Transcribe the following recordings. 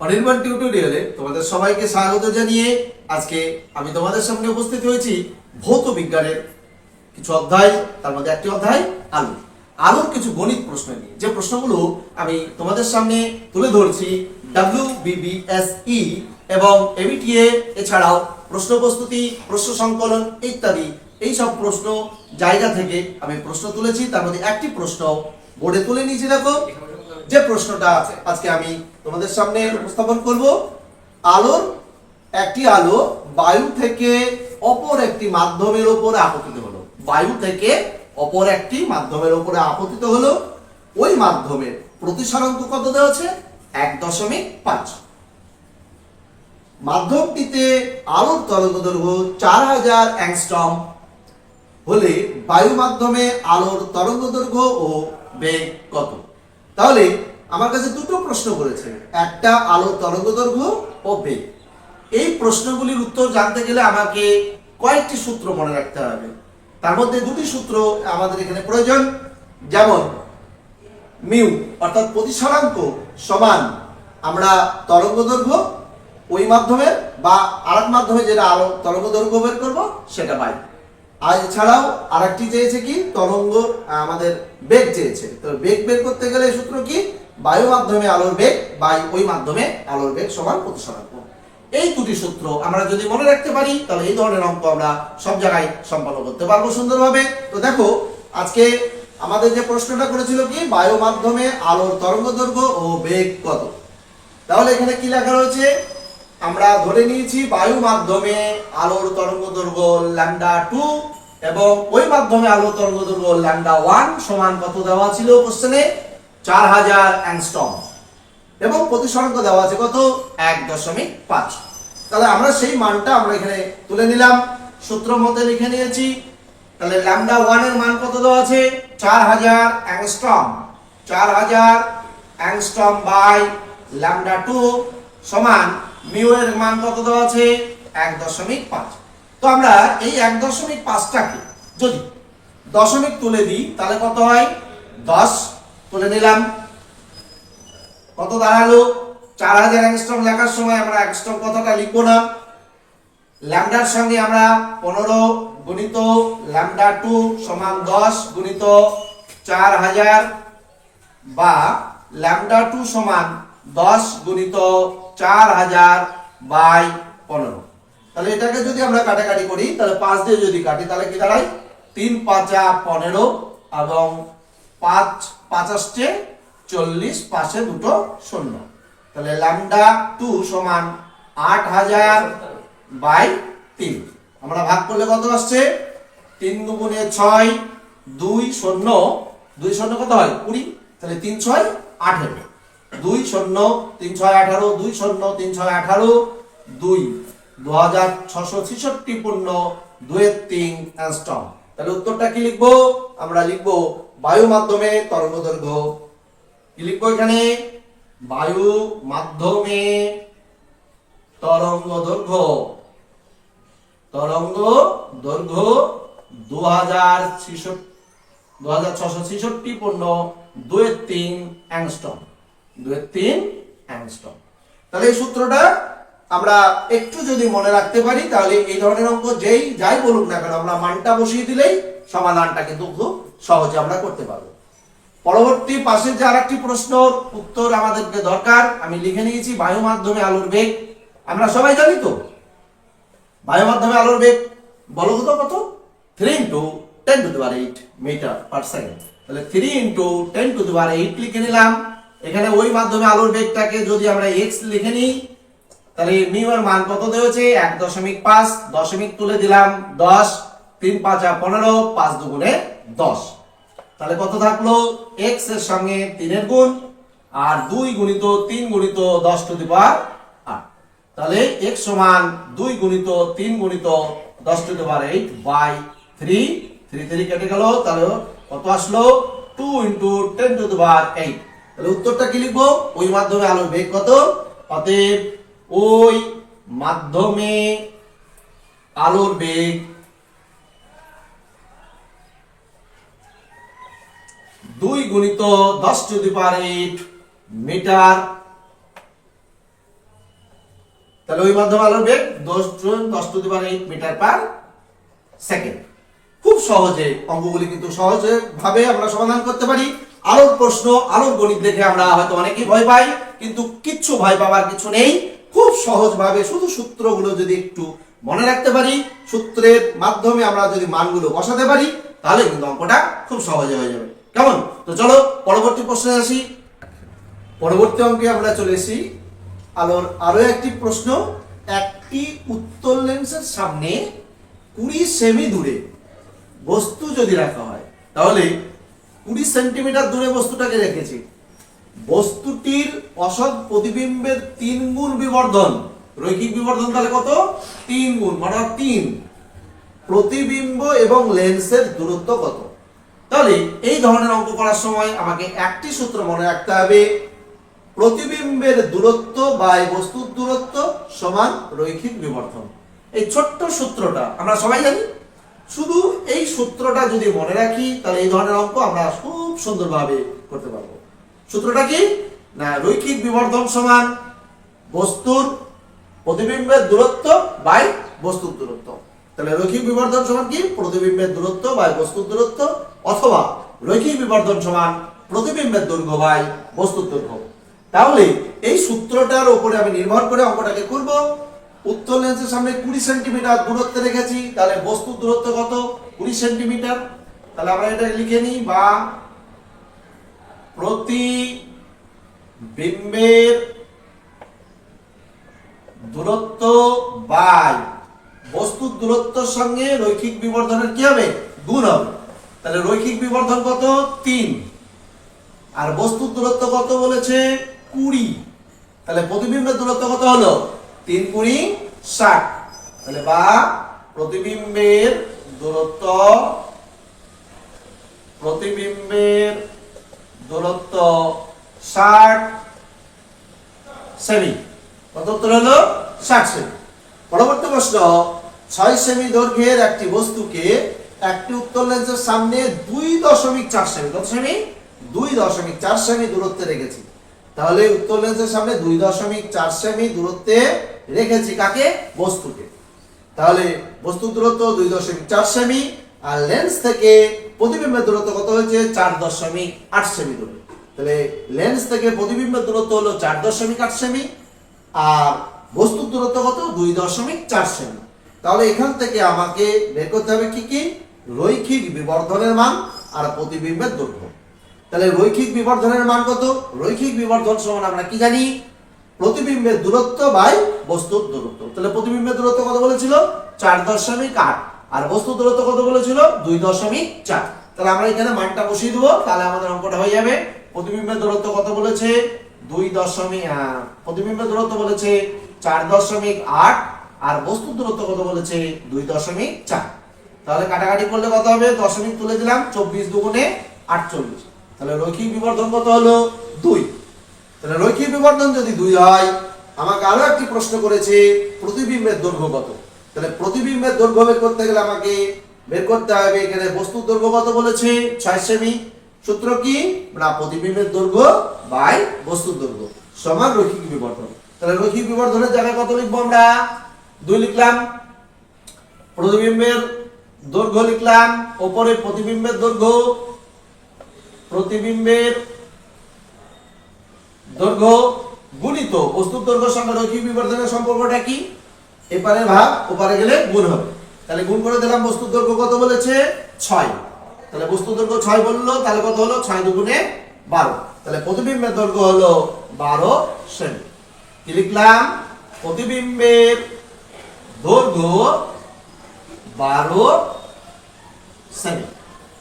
অনির্বাণ টিউটোরিয়ালে তোমাদের সবাইকে স্বাগত জানিয়ে আজকে আমি তোমাদের সামনে উপস্থিত হয়েছি ভৌত বিজ্ঞানের কিছু অধ্যায়, তার মধ্যে একটি অধ্যায়, আলু। আলুর কিছু গণিত প্রশ্ন নিয়ে। যে প্রশ্নগুলো আমি তোমাদের সামনে তুলে ধরছি ডাব্লিউ বিবিএসই এবং এবিটিএ এছাড়াও প্রশ্ন প্রস্তুতি, প্রশ্ন সংকলন ইত্যাদি এই সব প্রশ্ন জায়গা থেকে আমি প্রশ্ন তুলেছি। তার মধ্যে একটি প্রশ্ন বোর্ডে তুলে নিয়েছি, দেখো। যে প্রশ্নটা আছে, আজকে আমি তোমাদের সামনে উপস্থাপন করব। আলোর একটি আলো বায়ু থেকে অপর একটি মাধ্যমের উপরে আপতিত হলো। বায়ু থেকে অপর একটি মাধ্যমের উপরে আপতিত হলো। ওই মাধ্যমের প্রতিসরাঙ্ক কত দেওয়া আছে? এক দশমিক পাঁচ। মাধ্যমটিতে আলোর তরঙ্গ দৈর্ঘ্য চার হাজার অ্যাংস্ট্রম হলে বায়ু মাধ্যমে আলোর তরঙ্গ দৈর্ঘ্য ও বেগ কত? তাহলে আমার কাছে দুটো প্রশ্ন করেছে। একটা আলোর তরঙ্গ দৈর্ঘ্য ও বেগ এই প্রশ্নগুলির উত্তর জানতে গেলে আমাকে কয়েকটি সূত্র মনে রাখতে হবে। তার মধ্যে দুটি সূত্র আমাদের এখানে প্রয়োজন। যেমন, মিউ অর্থাৎ প্রতিসরাঙ্ক সমান আমরা তরঙ্গ দৈর্ঘ্য ওই মাধ্যমে বা আরেক মাধ্যমে যেটা আলো তরঙ্গ দৈর্ঘ্য বের করব, সেটা পাই আর এছাড়াও আরেকটি চেয়েছে কি? তরঙ্গ আমাদের বেগ চেয়েছে। তো বেগ বের করতে গেলে সূত্র কি? বায়ু মাধ্যমে আলোর বেগ বা ওই মাধ্যমে আলোর বেগ সমান প্রতিসরাঙ্ক এই দুটি সূত্র আমরা যদি মনে রাখতে পারি, তাহলে এই ধরনের অঙ্ক আমরা সব জায়গায় সম্পন্ন করতে পারব সুন্দরভাবে। তো দেখো, আজকে আমাদের যে প্রশ্নটা করেছিল কি, বায়ু মাধ্যমে আলোর তরঙ্গ দৈর্ঘ্য ও বেগ কত? তাহলে এখানে কি লেখা রয়েছে? আমরা ধরে নিয়েছি বায়ু মাধ্যমে আলোর তরঙ্গ দৈর্ঘ্য ল্যামডা টু এবং ওই মাধ্যমে আলোর তরঙ্গ দৈর্ঘ্য ল্যামডা ওয়ান সমান কত দেওয়া ছিল কোশ্চেনে চার হাজার অ্যাংস্ট্রম এবং প্রতিসরাঙ্ক দেওয়া আছে কত? এক দশমিক পাঁচ। তাহলে আমরা সেই মানটা আমরা এখানে তুলে নিলাম। সূত্র মতে লিখে নিয়েছি। তাহলে ল্যামডা ওয়ানের মান কত দেওয়া আছে? চার হাজার অ্যাংস্ট্রম চার হাজার অ্যাংস্ট্রম বাই ল্যামডা টু সমান মিউ এর মান কত দেওয়া আছে? এক দশমিক পাঁচ। তো আমরা এই এক দশমিক পাঁচটাকে যদি দশমিক তুলে দিই, তাহলে কত হয়? দশ। তুলে নিলাম। কত দাঁড়াল? চার হাজার অ্যাংস্ট্রম লেখার সময় আমরা অ্যাংস্ট্রম কথাটা লিখব না? ল্যামডার সঙ্গে আমরা পনেরো গুণিত ল্যামডা টু সমান দশ গুণিত চার হাজার বা ল্যামডা টু সমান দশ গুণিত চার হাজার বাই পনেরো। তাহলে এটাকে যদি আমরা কাটাকাটি করি, তাহলে পাঁচ দিয়ে যদি কাটি, তাহলে কি দাঁড়ায়? তিন পাঁচা পনেরো এবং পাঁচ পাঁচাশটে চল্লিশ পাশে দুটো শূন্য। তাহলে ল্যামডা টু সমান আট হাজার বাই তিন। আমরা ভাগ করলে কত আসছে? তিন দুগুণে ছয়, দুই শূন্য। দুই শূন্য কত হয়? কুড়ি। তাহলে তিন ছয় আঠেরো দুই শূন্য তিন ছয় আঠারো, দুই শূন্য তিন ছয় আঠারো, দুই দু হাজার ছশো ছেষট্টি পূর্ণ দুয়ের তিন অ্যাংস্ট্রম। তাহলে উত্তরটা কি লিখব? আমরা লিখব বায়ু মাধ্যমে তরঙ্গ দৈর্ঘ্য কি লিখব এখানে? বায়ু মাধ্যমে তরঙ্গ দৈর্ঘ্য তরঙ্গ দৈর্ঘ্য দু হাজার দু হাজার ছশো ছেষট্টি পূর্ণ দুয়ের তিন অ্যাংস্টম দুয়ের তিন অ্যাংস্টম তাহলে এই সূত্রটা আমরা একটু যদি মনে রাখতে পারি, তাহলে এই ধরনের অঙ্ক যেই, যাই বলুক না কেন, আমরা মানটা বসিয়ে দিলেই সমাধানটা কিন্তু খুব সহজে আমরা করতে পারব। পরবর্তী পাশের যে আরেকটি প্রশ্ন উত্তর আমাদেরকে দরকার, আমি লিখে নিয়েছি বায়ু মাধ্যমে আলোর বেগ। আমরা সবাই জানি তো? বায়ু মাধ্যমে আলোর বেগ বলো কত? কত three into ten to the power eight meter per second তাহলে three into ten to the power eight লিখে নিলাম। এখানে ওই মাধ্যমে আলোর বেগটাকে যদি আমরা এক্স লিখে নিই, তাহলে মিউ মান কত দেওয়া এক দশমিক পাঁচ, দশমিক তুলে দিলাম দশ, তিন পাঁচা পনেরো, পাঁচ দুগুণে দশ। তাহলে কত থাকল? এক্সের সঙ্গে তিনের গুণ, আর দুই গুণিত তিন গুণিত দশ টু দি পাওয়ার আট। তাহলে এক্স সমান দুই গুণিত তিন গুণিত দশ to the power eight by three three three কেটে গেল, তাহলে কত আসলো? Two into ten to the power eight তাহলে উত্তরটা কি লিখব? ওই মাধ্যমে আলোর বেগ কত? অতএব ওই মাধ্যমে আলোর বেগ দুই গুণিত দশ টু দি এইট মিটার। তাহলে ওই মাধ্যমে আলোর বেগ দশ দশ to the eight meter per second. খুব সহজে, অঙ্কগুলি কিন্তু সহজে ভাবে আমরা সমাধান করতে পারি। আলোর প্রশ্ন আলোর গণিত দেখে আমরা হয়তো অনেকেই ভয় পাই, কিন্তু কিচ্ছু ভয় পাওয়ার কিছু নেই। খুব সহজভাবে শুধু সূত্রগুলো যদি একটু মনে রাখতে পারি, সূত্রের মাধ্যমে আমরা যদি মানগুলো বসাতে পারি তাহলে কিন্তু অঙ্কটা খুব সহজে হয়ে যাবে। কেমন? তো চলো, পরবর্তী প্রশ্নে আসি। পরবর্তী অঙ্কে আমরা চলে এসেছি। আলোর আরও একটি প্রশ্ন, একটি উত্তর লেন্সের সামনে কুড়ি সেমি দূরে বস্তু যদি রাখা হয়, তাহলে কুড়ি সেন্টিমিটার দূরে বস্তুটাকে রেখেছি। বস্তুটির অসৎ প্রতিবিম্বের তিন গুণ বিবর্ধন। রৈখিক বিবর্ধন তাহলে কত? তিন গুণ মানে তিন। প্রতিবিম্ব এবং লেন্সের দূরত্ব কত? তাহলে এই ধরনের অঙ্ক করার সময় আমাকে একটি সূত্র মনে রাখতে হবে। প্রতিবিম্বের দূরত্ব বাই বস্তুর দূরত্ব সমান রৈখিক বিবর্ধন। এই ছোট্ট সূত্রটা আমরা সবাই জানি? শুধু এই সূত্রটা যদি মনে রাখি, তাহলে এই ধরনের অঙ্ক আমরা খুব সুন্দরভাবে করতে পারব। সূত্রটা কি? না, রৈখিক বিবর্ধন সমান বস্তুর প্রতিবিম্বের দূরত্ব বাই বস্তুর দূরত্ব। তাহলে রৈখিক বিবর্ধন সমান কি? প্রতিবিম্বের দূরত্ব বাই বস্তুর দূরত্ব, অথবা রৈখিক বিবর্ধন সমান প্রতিবিম্বের দৈর্ঘ্য বাই বস্তুর দৈর্ঘ্য। তাহলে এই সূত্রটার উপরে আমি নির্ভর করে অঙ্কটাকে করব। উত্তর লেন্সের সামনে কুড়ি সেন্টিমিটার দূরত্বে রেখেছি, তাহলে বস্তুর দূরত্ব কত? কুড়ি সেন্টিমিটার। তাহলে আমরা এটা লিখে নিই, বা প্রতি বিম্বের দূরত্ব বাই বস্তুর দূরত্বের সঙ্গে রৈখিক বিবর্ধনের কি হবে? গুণ হবে। তাহলে রৈখিক বিবর্ধন কত? তিন। আর বস্তুর দূরত্ব কত বলেছে? কুড়ি। তাহলে প্রতিবিম্বের দূরত্ব কত হলো? তিন কুড়ি ষাট। তাহলে বা প্রতিবিম্বের দূরত্ব প্রতিবিম্বের দূরত্ব ষাট সেমি। কত উত্তর হলো? ষাট সেমি। পরবর্তী প্রশ্ন, ছয় সেমি দৈর্ঘ্যের একটি বস্তুকে একটি উত্তর লেন্সের সামনে দুই দশমিক চার সেমি, কত সেমি? দুই দশমিক চার সেমি দূরত্বে রেখেছি। তাহলে উত্তর লেন্সের সামনে দুই দশমিক চার সেমি দূরত্বে রেখেছি কাকে? বস্তুকে। তাহলে বস্তুর দূরত্ব দুই দশমিক চার সেমি, আর লেন্স থেকে প্রতিবিম্বের দূরত্ব কত হয়েছে? চার দশমিক আট সেমি দূরে। তাহলে লেন্স থেকে প্রতিবিম্বের দূরত্ব হলো চার দশমিক আট সেমি, আর বস্তুর দূরত্ব কত? দুই দশমিক চার সেমি। তাহলে এখান থেকে আমাকে বের করতে হবে কি কি? রৈখিক বিবর্ধনের মান আর প্রতিবিম্বের দৈর্ঘ্য। তাহলে রৈখিক বিবর্ধনের মান কত? রৈখিক বিবর্ধন সমান আমরা কি জানি? প্রতিবিম্বের দূরত্ব বাই বস্তুর দূরত্ব। তাহলে প্রতিবিম্বের দূরত্ব কত বলেছিল? চার দশমিক আট। আর বস্তুর দূরত্ব কত বলেছিল? দুই দশমিক চার। তাহলে আমরা এখানে মানটা বসিয়ে দেবো, তাহলে আমাদের অঙ্কটা হয়ে যাবে। প্রতিবিম্বের দূরত্ব কত বলেছে? দুই দশমিক প্রতিবিম্বের দূরত্ব বলেছে চার দশমিক আট। আর বস্তুর দূরত্ব কত বলেছে? দুই দশমিক চার। তাহলে কাটাকাটি করলে কত হবে? দশমিক তুলে দিলাম, চব্বিশ দুগুণে আটচল্লিশ। তাহলে রৈখিক বিবর্ধন কত হলো? দুই। তাহলে রৈখিক বিবর্ধন যদি দুই হয়, আমাকে আরও একটি প্রশ্ন করেছে, প্রতিবিম্বের দৈর্ঘ্য কত? তাহলে প্রতিবিম্বের দৈর্ঘ্য বের করতে গেলে আমাকে বের করতে হবে এখানে বস্তুর দৈর্ঘ্য কত বলেছে? ছয় সেমি। সূত্র কি? না, প্রতিবিম্বের দৈর্ঘ্য বাই বস্তুর দৈর্ঘ্য সমান রৈখিক বিবর্ধন। তাহলে রৈখিক বিবর্ধনের জায়গায় কত লিখব আমরা? দুই লিখলাম, প্রতিবিম্বের দৈর্ঘ্য লিখলাম, ওপরে প্রতিবিম্বের দৈর্ঘ্য প্রতিবিম্বের দৈর্ঘ্য গুণিত বস্তুর দৈর্ঘ্যের সঙ্গে রৈখিক বিবর্ধনের সম্পর্কটা কি? এপারে ভাগ, ওপারে গেলে গুণ হবে। তাহলে গুণ করে দিলাম, বস্তুর দৈর্ঘ্য কত বলেছে? ছয়। তাহলে বস্তুর দৈর্ঘ্য ছয় বলল, তাহলে কত হলো? ছয় দুগুণে বারো। তাহলে প্রতিবিম্বের দৈর্ঘ্য হলো বারো সেমি কি লিখলাম? প্রতিবিম্বের দৈর্ঘ্য বারো সেমি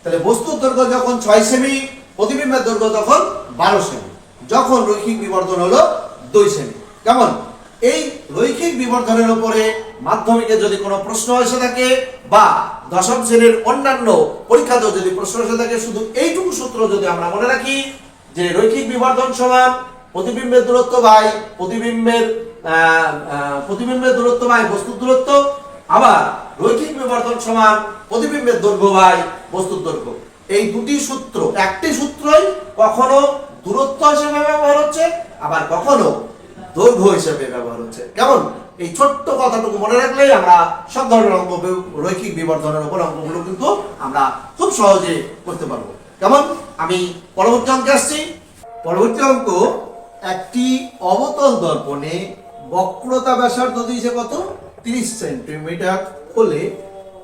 তাহলে বস্তুর দৈর্ঘ্য যখন ছয় সেমি প্রতিবিম্বের দৈর্ঘ্য তখন বারো সেমি যখন রৈখিক বিবর্ধন হলো দুই সেমি কেমন? এই রৈখিক বিবর্ধনের উপরে মাধ্যমিকে যদি কোনো প্রশ্ন এসে থাকে বা দশম শ্রেণির অন্যান্য পরীক্ষাতেও যদি প্রশ্ন এসে থাকে, শুধু এইটুকু সূত্র যদি আমরা মনে রাখি যে রৈখিক বিবর্ধন সমান প্রতিবিম্বের দূরত্ব বাই প্রতিবিম্বের প্রতিবিম্বের দূরত্ব বাই বস্তুর দূরত্ব, আবার রৈখিক বিবর্ধন সমান প্রতিবিম্বের দৈর্ঘ্য বাই বস্তুর দৈর্ঘ্য। এই দুটি সূত্র, একটি সূত্রই কখনো দূরত্ব হিসেবে ব্যবহার হচ্ছে, আবার কখনো দৈর্ঘ্য হিসেবে ব্যবহার হচ্ছে। কেমন? এই ছোট্ট কথাটুকু মনে রাখলেই আমরা সব ধরনের অঙ্ক রৈখিক বিবর্ধনের উপর অঙ্কগুলো কিন্তু আমরা খুব সহজে করতে পারব। কেমন? আমি পরবর্তী অঙ্কে আসছি। পরবর্তী অঙ্ক, একটি অবতল দর্পণে বক্রতা ব্যাসার্ধ দিয়েছে কত? তিরিশ সেন্টিমিটার হলে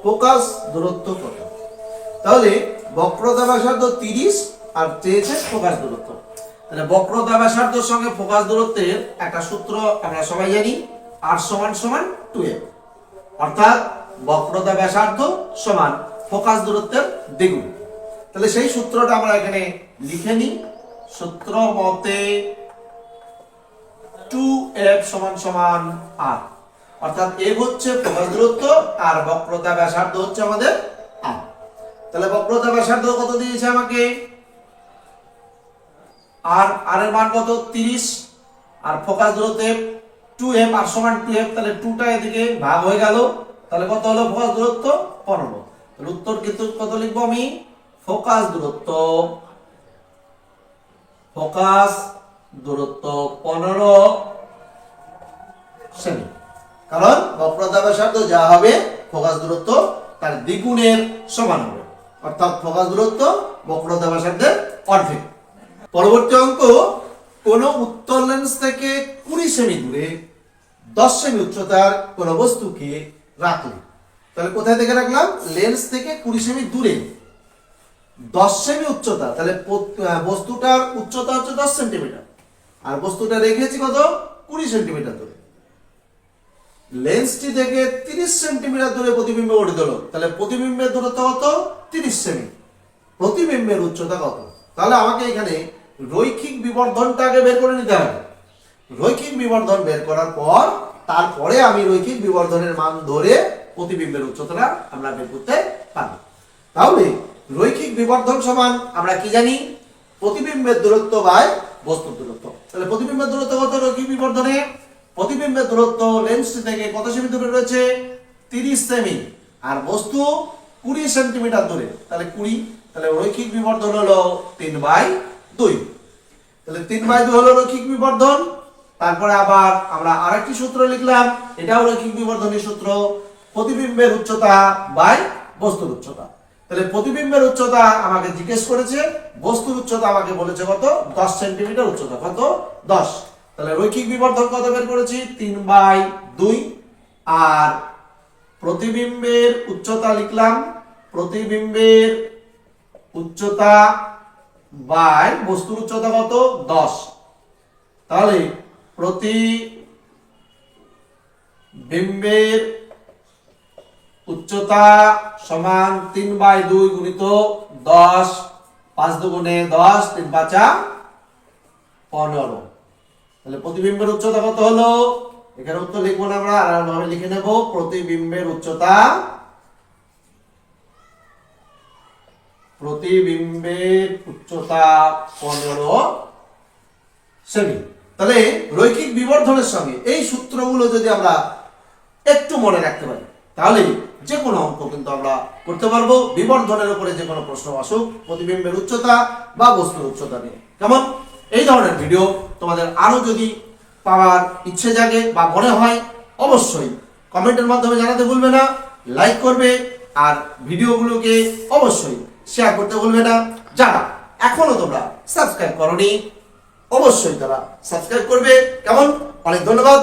ফোকাস দূরত্ব কত? তাহলে বক্রতা ব্যাসার্ধ তিরিশ আর চেয়েছে ফোকাস দূরত্ব। তাহলে বক্রতা ব্যাসার্ধর সঙ্গে ফোকাস দূরত্বের একটা সূত্র আমরা সবাই জানি, আর সমান সমান টু এফ অর্থাৎ বক্রতা ব্যাসার্ধ সমান ফোকাস দূরত্বের দ্বিগুণ। তাহলে সেই সূত্রটা আমরা এখানে লিখে নিই। সূত্র মতে টু এফ সমান সমান আর। অর্থাৎ এফ হচ্ছে ফোকাস দূরত্ব, আর বক্রতা ব্যাসার্ধ হচ্ছে আমাদের তাহলে বক্রতা ব্যাসার্ধ কত দিয়েছে আমাকে? আর আর এর মান কত? 30 আর ফোকাস দূরত্বে টু এফ আর সমান টু এফ তাহলে টুটা এদিকে ভাগ হয়ে গেল। তাহলে কত হলো ফোকাস দূরত্ব? পনেরো। তাহলে উত্তর কিন্তু কত লিখব আমি? ফোকাস দূরত্ব। ফোকাস দূরত্ব পনেরো। সেমি। কারণ বক্রতা ব্যাসার্ধ যা হবে ফোকাস দূরত্ব তার দ্বিগুণের সমান হবে। অর্থাৎ ফোকাস দূরত্ব, বক্রতা ব্যাসার্ধের অর্ধেক। পরবর্তী অঙ্ক, কোন উত্তর লেন্স থেকে কুড়ি সেমি দূরে দশ সেমি উচ্চতার কোন বস্তুকে রাখলে। তাহলে কোথায় থেকে রাখলাম? লেন্স থেকে কুড়ি সেমি দূরে। দশ সেমি উচ্চতা, তাহলে বস্তুটার উচ্চতা হচ্ছে দশ সেন্টিমিটার আর বস্তুটা রেখেছি কত? কুড়ি সেন্টিমিটার দূরে। লেন্সটি থেকে তিরিশ সেন্টিমিটার দূরে প্রতিবিম্ব গঠিত হলো তাহলে প্রতিবিম্বের দূরত্ব কত? তিরিশ সেমি। প্রতিবিম্বের উচ্চতা কত? তাহলে আমাকে এখানে রৈখিক বিবর্ধনটাকে বের করে নিতে হবে। রৈখিক বিবর্ধন বের করার পর, তারপরে আমি রৈখিক বিবর্ধনের মান ধরে প্রতিবিম্বের উচ্চতাটা আমরা বের করতে পারব। তাহলে রৈখিক বিবর্ধন সমান আমরা কি জানি? প্রতিবিম্বের দূরত্ব বাই বস্তুর দূরত্ব। তাহলে প্রতিবিম্বের দূরত্ব কত রৈখিক বিবর্ধনে? প্রতিবিম্বের দূরত্ব লেন্সটি থেকে কত সেমি দূরে রয়েছে? তিরিশ সেমি। আর বস্তু কুড়ি সেন্টিমিটার দূরে। তাহলে কুড়ি, তাহলে রৈখিক বিবর্ধন হলো তিন বাই দুই। তাহলে তিন বাই দুই হলো রৈখিক বিবর্ধন। তারপরে আবার আমরা আরেকটি সূত্র লিখলাম, এটাও রৈখিক বিবর্ধনের সূত্র। প্রতিবিম্বের উচ্চতা বাই বস্তুর উচ্চতা। তাহলে প্রতিবিম্বের উচ্চতা আমাকে জিজ্ঞেস করেছে, বস্তুর উচ্চতা আমাকে বলেছে কত? দশ সেন্টিমিটার উচ্চতা। কত? দশ। তাহলে রৈখিক বিবর্ধন কত বের করেছি? তিন বাই দুই। আর প্রতিবিম্বের উচ্চতা লিখলাম, প্রতিবিম্বের উচ্চতা বাই বস্তুর উচ্চতা কত? দশ। তাহলে প্রতি বিম্বের উচ্চতা সমান তিন বাই দুই গুণিত দশ, পাঁচ দুগুণে দশ, তিন পাঁচা পনেরো। তাহলে প্রতিবিম্বের উচ্চতা কত হলো? এখানে উত্তর লিখব না আমরা, আর ভাবে লিখে নেব। প্রতিবিম্বের উচ্চতা প্রতিবিম্বের উচ্চতা পনেরো সেমি। তাহলে রৈখিক বিবর্ধনের সঙ্গে এই সূত্রগুলো যদি আমরা একটু মনে রাখতে পারি, তাহলে যে কোনো অঙ্ক কিন্তু আমরা করতে পারব। বিবর্ধনের উপরে যে কোনো প্রশ্ন আসুক, প্রতিবিম্বের উচ্চতা বা বস্তুর উচ্চতা নিয়ে। কেমন? এই ধরনের ভিডিও তোমাদের আরও যদি পাওয়ার ইচ্ছে জাগে বা মনে হয়, অবশ্যই কমেন্টের মাধ্যমে জানাতে ভুলবে না লাইক করবে, আর ভিডিওগুলোকে অবশ্যই শেয়ার করতে ভুলবে না। যারা এখনও তোমরা সাবস্ক্রাইব করনি, অবশ্যই তারা সাবস্ক্রাইব করবে। কেমন? অনেক ধন্যবাদ।